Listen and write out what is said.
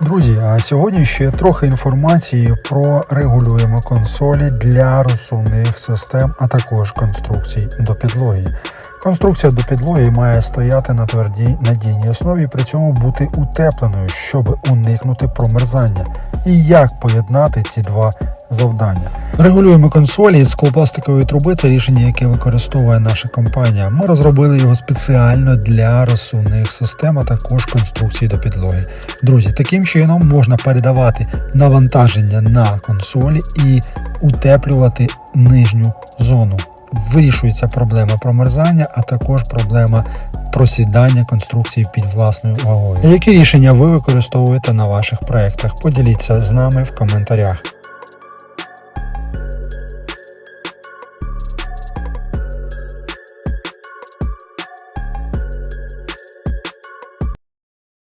Друзі, а сьогодні ще трохи інформації про регулюємо консолі для розсувних систем, а також конструкцій до підлоги. Конструкція до підлоги має стояти на твердій надійній основі, при цьому бути утепленою, щоб уникнути промерзання. І як поєднати ці два завдання? Регулюємо консолі з склопластикової труби. Це рішення, яке використовує наша компанія. Ми розробили його спеціально для розсувних систем, а також конструкції до підлоги. Друзі, таким чином можна передавати навантаження на консолі і утеплювати нижню зону. Вирішується проблема промерзання, а також проблема просідання конструкції під власною вагою. Які рішення ви використовуєте на ваших проєктах? Поділіться з нами в коментарях.